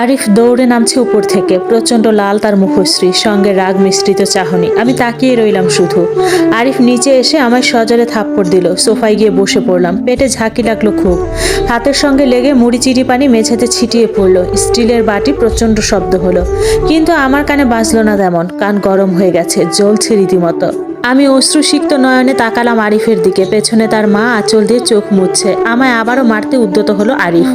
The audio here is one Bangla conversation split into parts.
আরিফ দৌড়ে নামছে উপর থেকে। প্রচণ্ড লাল তার মুখশ্রী, সঙ্গে রাগ মিশ্রিত চাহনি। আমি তাকিয়ে রইলাম শুধু। আরিফ নিচে এসে আমায় সজলে থাপ্পড় দিল। সোফায় গিয়ে বসে পড়লাম। পেটে ঝাঁকি লাগল খুব। হাতের সঙ্গে লেগে মুড়ি চিড়ি পানি মেঝেতে ছিটিয়ে পড়ল। স্টিলের বাটি প্রচণ্ড শব্দ হলো। কিন্তু আমার কানে বাজলো না তেমন। কান গরম হয়ে গেছে। জ্বলছে রীতিমতো। আমি অশ্রুসিক্ত নয়নে তাকালাম আরিফের দিকে। পেছনে তার মা আঁচল দিয়ে চোখ মুছছে। আমায় আবারও মারতে উদ্যত হলো আরিফ।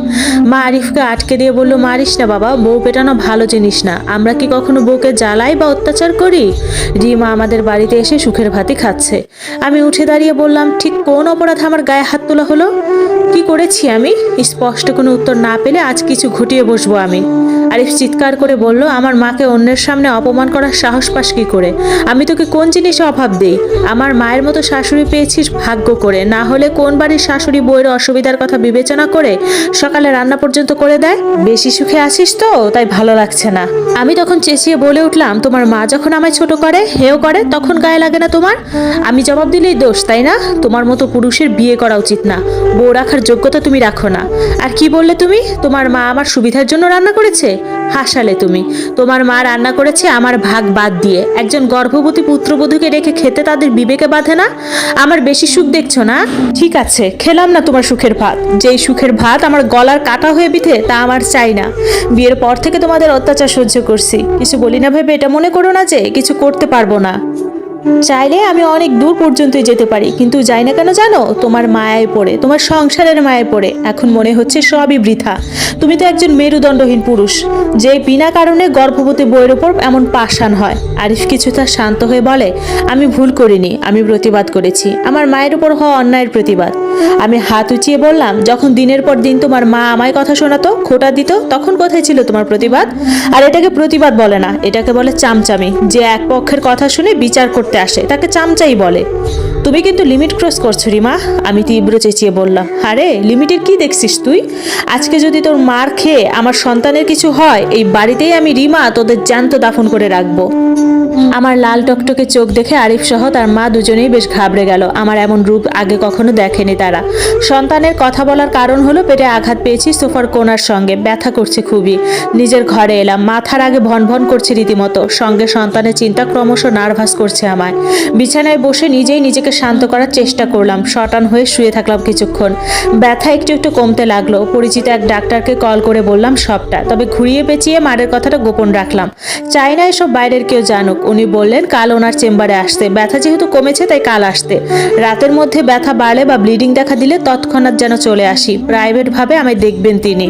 মা আরিফকে আটকে দিয়ে বলল, মারিস না বাবা, বউ পেটানো ভালো জিনিস না। আমরা কি কখনো বউকে জ্বালাই বা অত্যাচার করি? রিমা আমাদের বাড়িতে এসে সুখের ভাতি খাচ্ছে। আমি উঠে দাঁড়িয়ে বললাম, ঠিক কোন অপরাধে আমার গায়ে হাত তোলা হলো? কি করেছি আমি? স্পষ্ট কোনো উত্তর না পেলে আজ কিছু ঘটিয়ে বসবো আমি। আরিফ চিৎকার করে বলল, আমার মাকে অন্যের সামনে অপমান করার সাহস পাস কি করে? আমি তোকে কোন জিনিসে অভাব দেই? আমার মায়ের মতো শাশুড়ি পেয়েছিস ভাগ্য করে। না হলে কোন বাড়ির শাশুড়ি বইয়ের অসুবিধার কথা বিবেচনা করে সকালে রান্না পর্যন্ত করে দেয়? বেশি সুখে আসিস তো, তাই ভালো লাগছে না। আমি তখন চেঁচিয়ে বলে উঠলাম, তোমার মা যখন আমায় ছোট করে, হেও করে, তখন গায়ে লাগে না তোমার? আমি জবাব দিলেই দোষ, তাই না? তোমার মতো পুরুষের বিয়ে করা উচিত না। বউ রাখার যোগ্যতা তুমি রাখো না। আর কি বললে তুমি? তোমার মা আমার সুবিধার জন্য রান্না করেছে? হাসালে তুমি। তোমার মা রান্না করেছে, আমার ভাগ বাদ দিয়ে। একজন গর্ভবতী পুত্রবধূকে রেখে খেতে তাদের বিবেকে বাঁধে না? আমার বেশি সুখ দেখছ না? ঠিক আছে, খেলাম না তোমার সুখের ভাত। যেই সুখের ভাত আমার গলার কাটা হয়ে বিধে, তা আমার চাই না। বিয়ের পর থেকে তোমাদের অত্যাচার সহ্য করছি। কিছু বলি না ভেবে এটা মনে করো না যে, কিছু করতে পারব না। চাইলে আমি অনেক দূর পর্যন্ত যেতে পারি, কিন্তু যাই না কেন জানো? তোমার মায়ায় পড়ে, তোমার সংসারের মায়ায় পড়ে। এখন মনে হচ্ছে সবই বৃথা। তুমি তো একজন মেরুদণ্ডহীন পুরুষ, যে বিনা কারণে গর্ভবতী বইয়ের ওপর এমন পাষাণ হয়। আরিফ কিছুটা শান্ত হয়ে বলে, আমি ভুল করিনি, আমি প্রতিবাদ করেছি। আমার মায়ের উপর হওয়া অন্যায়ের প্রতিবাদ। আমি হাত উঁচিয়ে বললাম, যখন দিনের পর দিন তোমার মা আমায় কথা শোনাতো, খোটা দিত, তখন কোথায় ছিল তোমার প্রতিবাদ? আর এটাকে প্রতিবাদ বলে না, এটাকে বলে চামচামি। যে এক পক্ষের কথা শুনে বিচার করতে আসে, তাকে চামচাই বলে। তুমি কিন্তু লিমিট ক্রস করছ, রিমা। আমি তীব্র চেঁচিয়ে বললাম, আরে লিমিটের কি দেখছিস তুই? আজকে যদি তোর মার খেয়ে আমার সন্তানের কিছু হয়, এই বাড়িতেই আমি রিমা, তোদের জ্যান্ত দাফন করে রাখব। আমার লাল টকটকে চোখ দেখে আরিফ সহ তার মা দুজনেই বেশ ঘাবড়ে গেল। আমার এমন রূপ আগে কখনো দেখেনি তারা। সন্তানের কথা বলার কারণ হলো পেটে আঘাত পেয়েছি সোফার কোনার সঙ্গে, ব্যথা করছে খুবই। নিজের ঘরে এলাম, মাথার আগে ভন ভন করছে রীতিমতো। সঙ্গে সন্তানের চিন্তা ক্রমশ নার্ভাস করছে আমায়। বিছানায় বসে নিজেই নিজেকে শান্ত করার চেষ্টা করলাম। শটান হয়ে শুয়ে থাকলাম কিছুক্ষণ। ব্যথা একটু একটু কমতে লাগল। পরিচিত এক ডাক্তারকে কল করে বললাম সবটা। তবে ঘুরিয়ে পেঁচিয়ে মারের কথাটা গোপন রাখলাম। চাই না এসব বাইরের কেউ জানুক। উনি বললেন, কাল ওনার চেম্বারে আসতে। ব্যথা যেহেতু কমেছে, তাই কাল আসতে। রাতের মধ্যে ব্যথা বাড়লে বা ব্লিডিং দেখা দিলে তৎক্ষণাৎ যেন চলে আসি। প্রাইভেটভাবে আমায় দেখবেন তিনি।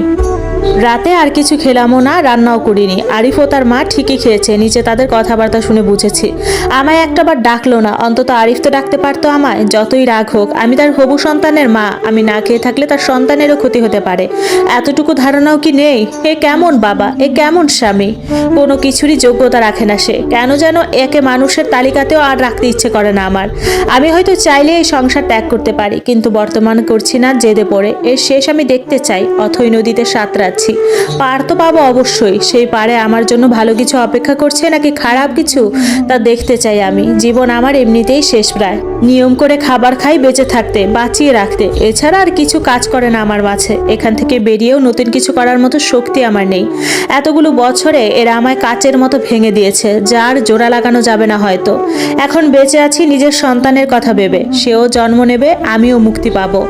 রাতে আর কিছু খেলামও না, রান্নাও করিনি। আরিফ ও তার মা ঠিকই খেয়েছে, নিচে তাদের কথাবার্তা শুনে বুঝেছি। আমায় একটাবার ডাকলো না, অন্তত আরিফ তো ডাকতে পারতো আমায়, যতই রাগ হোক। আমি তার হবু সন্তানের মা, আমি না খেয়ে থাকলে তার সন্তানেরও ক্ষতি হতে পারে। এতটুকু ধারণাও কি নেই? এ কেমন বাবা? এ কেমন স্বামী? কোনো কিছুরই যোগ্যতা রাখে না সে। কেন যেন একে মানুষের তালিকাতেও আর রাখতে ইচ্ছে করে না আমার। আমি হয়তো চাইলে এই সংসার ত্যাগ করতে পারি, কিন্তু বর্তমান করছি না, জেদে পড়ে। এর শেষ আমি দেখতে চাই, অথই নদীতে সাঁতরাচ্ছি পার তো পাবো অবশ্যই। সেই পারে আমার জন্য ভালো কিছু অপেক্ষা করছে নাকি খারাপ কিছু? তা দেখতে চাই আমি। জীবন আমার এমনিতেই শেষ প্রায়। নিয়ম করে খাবার খাই বেঁচে থাকতে, বাঁচিয়ে রাখতে। এছাড়া আর কিছু কাজ করে না আমার মাঝে। এখান থেকে বেরিয়েও নতুন কিছু করার মতো শক্তি আমার নেই। এতগুলো বছরে এরা আমায় কাচের মতো ভেঙে দিয়েছে, যার জোড়া লাগানো যাবে না হয়তো। এখন বেঁচে আছি নিজের সন্তানের কথা ভেবে। সেও জন্ম নেবে, আমিও মুক্তি পাবো।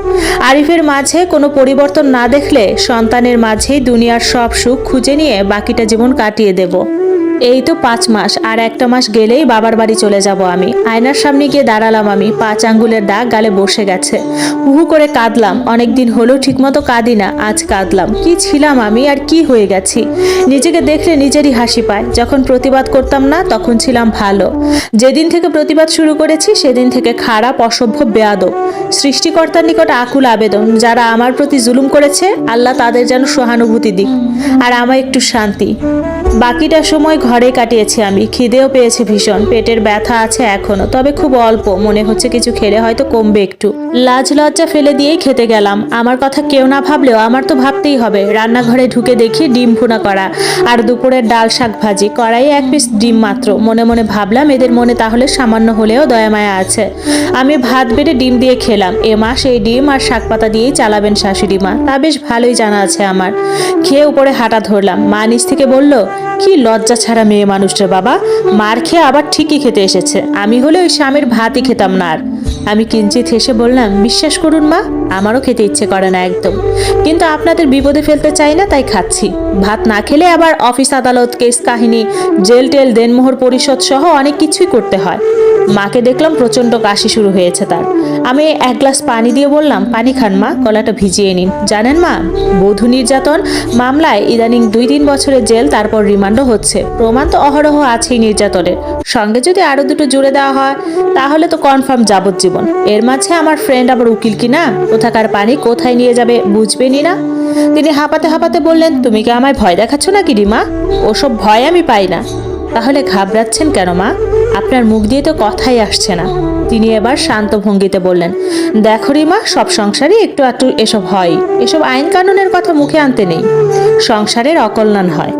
আরিফের মাঝে কোনো পরিবর্তন না দেখলে সন্তানের দুনিয়ার সব সুখ খুঁজে নিয়ে বাকিটা জীবন কাটিয়ে দেব। এই তো পাঁচ মাস, আর একটা মাস গেলেই বাবার বাড়ি চলে যাব আমি। আয়নার সামনে গিয়ে দাঁড়ালাম আমি, পাঁচ আঙ্গুলের দাগ গালে বসে গেছে। হুহু করে কাঁদলাম, অনেকদিন হলেও ঠিকমতো কাঁদি না, আজ কাঁদলাম। কি ছিলাম আমি আর কি হয়ে গেছি? নিজেকে দেখলে নিজেরই হাসি পায়, যখন প্রতিবাদ করতাম না, তখন ছিলাম ভালো। যেদিন থেকে প্রতিবাদ শুরু করেছি, সেদিন থেকে খারাপ, অসভ্য, বেয়াদব। সৃষ্টিকর্তার নিকট আকুল আবেদন, যারা আমার প্রতি জুলুম করেছে, আল্লাহ তাদের যেন সহানুভূতি দিক, আর আমার একটু শান্তি। বাকিটা সময় ঘরে কাটিয়েছি আমি। খিদেও পেয়েছে ভীষণ। পেটের ব্যথা আছে এখনও। তবে খুব অল্প। মনে হচ্ছে কিছু খেলে হয়তো কমবে একটু। লাজ লজ্জা ফেলে দিয়েই খেতে গেলাম। আমার কথা কেউ না ভাবলেও আমার তো ভাবতেই হবে। রান্নাঘরে ঢুকে দেখি ডিম ভুনা করা আর দুপুরের ডাল শাক ভাজি। কড়াই এক পিস ডিম মাত্র। মনে মনে ভাবলাম এদের মনে তাহলে সামান্য হলেও দয়ামায়া আছে। আমি ভাত বেড়ে ডিম দিয়ে খেলাম। এ মাস এই ডিম আর শাক পাতা দিয়েই চালাবেন শাশুড়ি মা। তা বেশ ভালোই জানা আছে আমার। খেয়ে উপরে হাঁটা ধরলাম। মা নিচ থেকে বলল, কি লজ্জা ছাড়া মেয়ে মানুষটা বাবা মার খেয়ে আবার ঠিকই খেতে এসেছে। আমি হলে ওই স্বামীর ভাতই খেতাম না আর। আমি কিঞ্চিত হেসে বললাম, বিশ্বাস করুন মা, আমারও খেতে ইচ্ছে করে না একদম। কিন্তু আপনাদের বিপদে ফেলতে চাই না, তাই খাচ্ছি। ভাত না খেলে আবার অফিস আদালত, কেস কাহিনী, জেল টেল, দেনমোহর পরিষদ সহ অনেক কিছুই করতে হয়। মাকে দেখলাম প্রচণ্ড কাশি শুরু হয়েছে তার। আমি এক গ্লাস পানি দিয়ে বললাম, পানি খান মা, গলাটা ভিজিয়ে নিন। জানেন মা, বধূ নির্যাতন মামলায় ইদানিং দুই তিন বছরের জেল, তারপর রিমান্ডও হচ্ছে। প্রমাণ তো অহরহ আছেই নির্যাতনের। সঙ্গে যদি আরও দুটো জুড়ে দেওয়া হয়, তাহলে তো কনফার্ম যাবজ্জীবন। এর মাঝে আমার ফ্রেন্ড আবার উকিল কি কিনা? কোথাকার পানি কোথায় নিয়ে যাবে বুঝবেনই না তিনি হাঁপাতে হাঁপাতে বললেন, তুমি কি আমায় ভয় দেখাচ্ছ নাকি রিমা ওসব ভয় আমি পাই না। তাহলে ঘাবড়াচ্ছেন কেন মা? আপনার মুখ দিয়ে তো কথাই আসছে না। তিনি এবার শান্ত ভঙ্গিতে বললেন, দেখো রিমা, সব সংসারই একটু একটু এসব হয়। এসব আইন কানুনের কথা মুখে আনতে নেই। সংসারের অকল্যাণ হয়।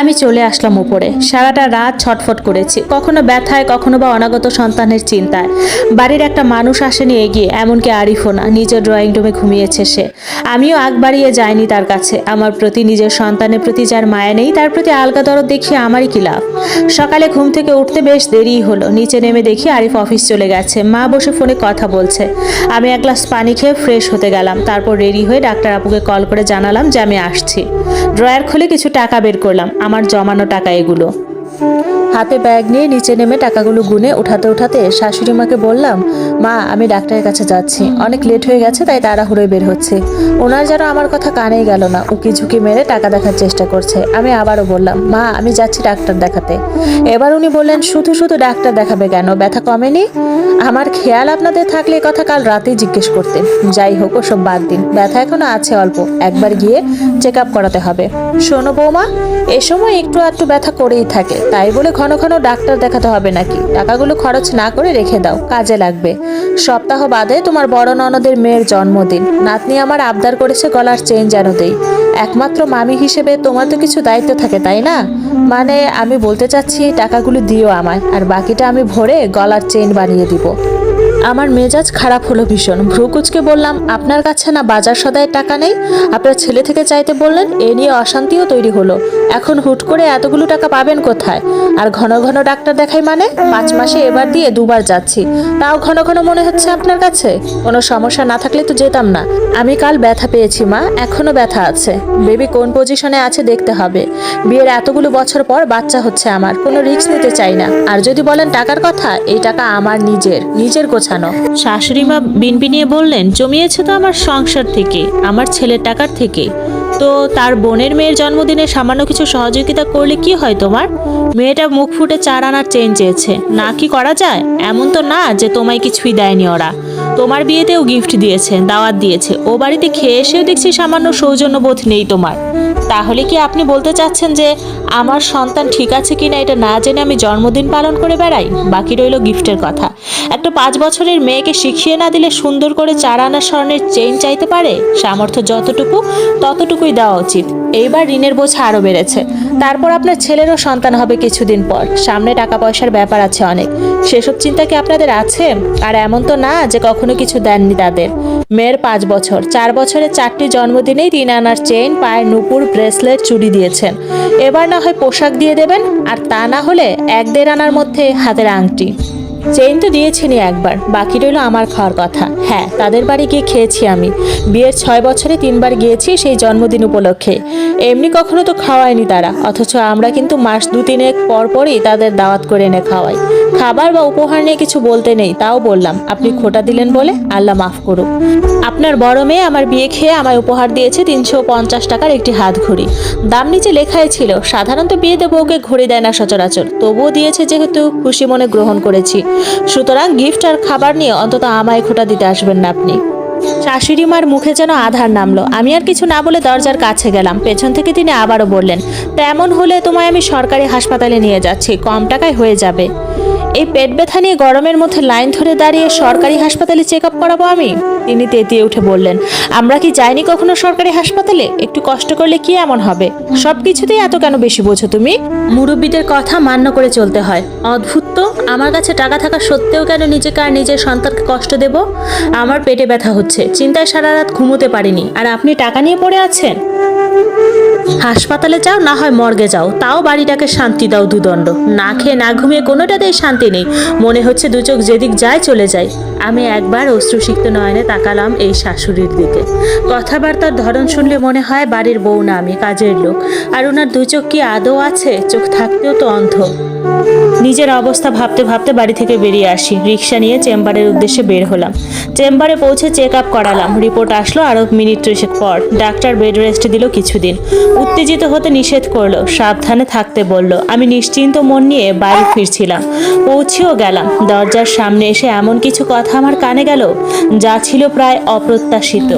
আমি চলে আসলাম উপরে। সারাটা রাত ছটফট করেছি। কখনো ব্যথায়, কখনো বা অনাগত সন্তানের চিন্তায়। বাড়ির একটা মানুষ আসেনি এগিয়ে, এমনকি আরিফও না। নিজের ড্রয়িং রুমে ঘুমিয়েছে সে। আমিও আগ বাড়িয়ে যাইনি তার কাছে। আমার প্রতি নিজের সন্তানের প্রতি যার মায়া নেই, তার প্রতি আলগা দরদ দেখিয়ে আমারই কি লাভ? সকালে ঘুম থেকে উঠতে বেশ দেরিই হলো। নিচে নেমে দেখি আরিফ অফিস চলে গেছে। মা বসে ফোনে কথা বলছে। আমি এক গ্লাস পানি খেয়ে ফ্রেশ হতে গেলাম। তারপর রেডি হয়ে ডাক্তার আপুকে কল করে জানালাম যে আমি আসছি। ড্রয়ার খুলে কিছু টাকা বের করলাম। আমার জমানো টাকা এগুলো। হাতে ব্যাগ নিয়ে নিচে নেমে টাকাগুলো গুনে উঠাতে উঠাতে শাশুড়ি মাকে বললাম, মা, আমি ডাক্তারের কাছে যাচ্ছি। অনেক লেট হয়ে গেছে, তাই তাড়াহুড়োয় বের হচ্ছে। ওনার যেন আমার কথা কানেই গেল না, উকি ঝুঁকি মেরে টাকা দেখার চেষ্টা করছে। আমি আবারও বললাম, মা, আমি যাচ্ছি ডাক্তার দেখাতে। এবার উনি বললেন, শুধু শুধু ডাক্তার দেখাবে কেন? ব্যথা কমেনি? আমার খেয়াল আপনাদের থাকলে কথা কাল রাতেই জিজ্ঞেস করতেন। যাই হোক, ওসব বাদ দিন। ব্যথা এখনও আছে অল্প, একবার গিয়ে চেক আপ করাতে হবে। শোনো বৌমা, এ সময় একটু একটু ব্যথা করেই থাকে, তাই বলে ঘন ঘন ডাক্তার দেখাতে হবে নাকি? টাকাগুলো খরচ না করে রেখে দাও, কাজে লাগবে। সপ্তাহ বাদে তোমার বড় ননদের মেয়ের জন্মদিন। নাতনি আমার আবদার করেছে গলার চেন যেন দেই। একমাত্র মামি হিসেবে তোমার তো কিছু দায়িত্ব থাকে, তাই না? মানে আমি বলতে চাচ্ছি, টাকাগুলো দিও আমায়, আর বাকিটা আমি ভরে গলার চেন বানিয়ে দিব। আমার মেজাজ খারাপ হলো ভীষণ। ভ্রুকুচকে বললাম, আপনার কাছে না বাজার সদায় টাকা নেই? আপনার ছেলে থেকে চাইতে বললেন, এ নিয়ে অশান্তিও তৈরি হলো। এখন হুট করে এতগুলো টাকা পাবেন কোথায়? আর ঘন ঘন ডাক্তার দেখাই মানে? পাঁচ মাসে এবার দিয়ে দুবার যাচ্ছি। তাও ঘন ঘন মনে হচ্ছে আপনার কাছে? কোনো সমস্যা না থাকলে তো যেতাম না। আমি কাল ব্যথা পেয়েছি, মা। এখনও ব্যথা আছে। বেবি কোন পজিশনে আছে দেখতে হবে। বিয়ের এতগুলো বছর পর বাচ্চা হচ্ছে আমার। কোনো রিস্ক নিতে চাই না। আর যদি বলেন টাকার কথা, এই টাকা আমার নিজের। নিজের গোছানো শাশুড়ি মা বিনবিনিয়ে বললেন, জমিয়েছে তো আমার সংসার থেকে, আমার ছেলের টাকার থেকে। তো তার বোনের মেয়ের জন্মদিনে সামান্য কিছু সহযোগিতা করলে কি হয় তোমার? মেয়েটা মুখ ফুটে চার আনার চেন চেয়েছে। না কি করা যায়? এমন তো না যে তোমায় কিছুই দেয়নি ওরা। তোমার বিয়েতেও গিফট দিয়েছে, দাওয়াত দিয়েছে। ও বাড়িতে খেয়ে এসেও দেখছি সামান্য সৌজন্যবোধ নেই তোমার। তাহলে কি আপনি বলতে চাচ্ছেন যে আমার সন্তান ঠিক আছে কিনা এটা না জেনে আমি জন্মদিন পালন করে বেড়াই? বাকি রইল গিফটের কথা। একটা পাঁচ বছরের মেয়েকে শিখিয়ে না দিলে সুন্দর করে চার আনা স্বর্ণের চেইন চাইতে পারে? সামর্থ্য যতটুকু, ততটুকুই দেওয়া উচিত। এইবার ঋণের বোঝা আরও বেড়েছে। তারপর আপনার ছেলেরও সন্তান হবে কিছুদিন পর। সামনে টাকা পয়সার ব্যাপার আছে অনেক। সেসব চিন্তা কি আপনাদের আছে? আর এমন তো না যে কখনো কিছু দেননি তাদের। মেয়ের পাঁচ বছর। চার বছরের চারটি জন্মদিনেই তিন আনার চেইন, পায়ের নুপুর, ব্রেসলেট চুরি দিয়েছেন। এবার না হয় পোশাক দিয়ে দেবেন, আর তা না হলে এক দেড় আনার মধ্যে হাতের আংটি। চেইন তো দিয়েছিনি একবার, বাকি রইল আমার খাওয়ার কথা। হ্যাঁ তাদের বাড়ি গিয়ে খেয়েছি আমি। বিয়ের ছয় বছরে তিনবার গিয়েছি সেই জন্মদিন উপলক্ষে। এমনি কখনো তো খাওয়ায়নি তারা, অথচ আমরা কিন্তু মাস দু তিনেক পর পরই তাদের দাওয়াত করে এনে খাওয়াই। খাবার বা উপহার নিয়ে কিছু বলতে নেই, তাও বললাম, আপনি খোটা দিলেন বলে আল্লাহ মাফ করুক। আপনার বড় মেয়ে আমার বিয়ে খেয়ে আমায় উপহার দিয়েছে তিনশো পঞ্চাশ টাকার একটি হাত ঘড়ি দাম নিচে লেখাই ছিল, সাধারণত বিয়েতে বউকে ঘড়ি দেয় না সচরাচর, তবুও দিয়েছে যেহেতু খুশি মনে গ্রহণ করেছি। সুতরাং গিফট আর খাবার নিয়ে অন্তত আমায় খোটা দিতে আসবেন না আপনি। শাশুড়ি মার মুখে যেন আধার নামলো। আমি আর কিছু না বলে দরজার কাছে গেলাম। পেছন থেকে তিনি আবারও বললেন, তেমন হলে তোমায় আমি সরকারি হাসপাতালে নিয়ে যাচ্ছি, কম টাকায় হয়ে যাবে। এই পেট ব্যথা নিয়ে গরমের মধ্যে লাইন ধরে দাঁড়িয়ে সরকারি হাসপাতালে চেক আপ করাবো আমি? তিনি তেতিয়ে উঠে বললেন, আমরা কি যাইনি কখনো সরকারি হাসপাতালে? একটু কষ্ট করলে কি এমন হবে? সব কিছুতেই এত কেন বেশি বোঝো তুমি? মুরব্বীদের কথা মান্য করে চলতে হয়। অদ্ভুত তো, আমার কাছে টাকা থাকা সত্ত্বেও কেন নিজেকে আর নিজের সন্তানকে কষ্ট দেব? আমার পেটে ব্যথা হচ্ছে। চিন্তায় সারা রাত ঘুমোতে পারিনি। আর আপনি টাকা নিয়ে পড়ে আছেন? হাসপাতালে যাও, না হয় মর্গে যাও। তাও বাড়িটাকে শান্তি দাও, দুদণ্ড। না খেয়ে, না ঘুমিয়ে কোনোটাতেই শান্তি নেই। মনে হচ্ছে দু চোখ যেদিক যায় চলে যায়। আমি একবার অশ্রুসিক্ত নয়নে তাকালাম এই শাশুড়ির দিকে। কথাবার্তার ধরন শুনলে মনে হয় বাড়ির বউ না, আমি কাজের লোক। আর ওনার দু চোখ কি আদৌ আছে? চোখ থাকতেও তো অন্ধ। নিজের অবস্থা ভাবতে ভাবতে বাড়ি থেকে বেরিয়ে আসি। রিক্সা নিয়ে চেম্বারের উদ্দেশ্যে বের হলাম। চেম্বারে পৌঁছে চেক আপ করালাম। রিপোর্ট আসলো আরও মিনিট ত্রিশেক পর। ডাক্তার বেড রেস্ট দিল কিছুদিন। উত্তেজিত হতে নিষেধ করল। সাবধানে থাকতে বলল। আমি নিশ্চিন্ত মন নিয়ে বাড়ি ফিরছিলাম। পৌঁছেও গেলাম। দরজার সামনে এসে এমন কিছু কথা আমার কানে গেল, যা ছিল প্রায় অপ্রত্যাশিত।